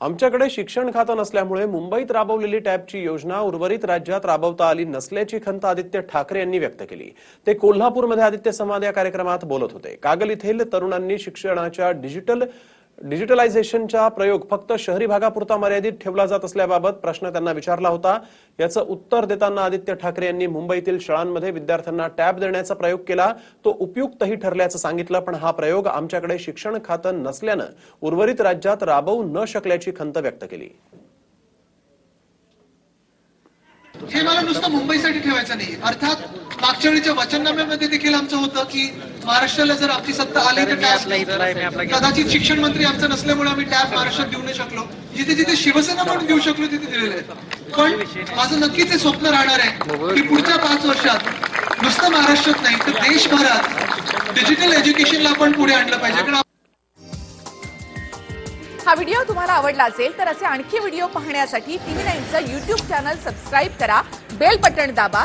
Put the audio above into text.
आमच्याकडे शिक्षण खातं नसल्यामुळे मुंबईत राबवलेली टॅबची योजना उर्वरित राज्यात राबवता आली नसल्याची खंत आदित्य ठाकरे यांनी व्यक्त केली. ते कोल्हापूरमध्ये आदित्य संवाद या कार्यक्रमात बोलत होते. कागल येथील तरुणांनी शिक्षणाच्या डिजिटल डिजिटलायझेशनचा प्रयोग फक्त शहरी भागापुरता मर्यादित ठेवला जात असल्याबाबत प्रश्न त्यांना विचारला होता. याचं उत्तर देताना आदित्य ठाकरे यांनी मुंबईतील शाळांमध्ये विद्यार्थ्यांना टॅब देण्याचा प्रयोग केला. तो उपयुक्तही ठरल्याचं सांगितलं पण हा प्रयोग आमच्याकडे शिक्षण खातं नसल्यानं उर्वरित राज्यात राबवू न शकल्याची खंत व्यक्त केली. हे मला नुसतं मुंबईसाठी ठेवायचं नाही. अर्थात मागच्या वेळीच्या वचननाम्यामध्ये देखील आमचं होतं की महाराष्ट्राला जर आपली सत्ता आली तर टॅब कदाचित शिक्षण मंत्री आमचं नसल्यामुळे आम्ही टॅब महाराष्ट्रात देऊ नाही शकलो. जिथे जिथे शिवसेना म्हणून देऊ शकलो तिथे दिलेले आहेत पण माझं नक्कीच हे स्वप्न राहणार आहे की पुढच्या पाच वर्षात नुसतं महाराष्ट्रात नाही तर देशभरात डिजिटल एज्युकेशनला आपण पुढे आणलं पाहिजे. कारण हा व्हिडिओ तुम्हाला आवडला असेल तर असे आणखी व्हिडिओ पाहण्यासाठी टीव्ही नाईनचं युट्यूब चॅनल सबस्क्राईब करा बेल बटण दाबा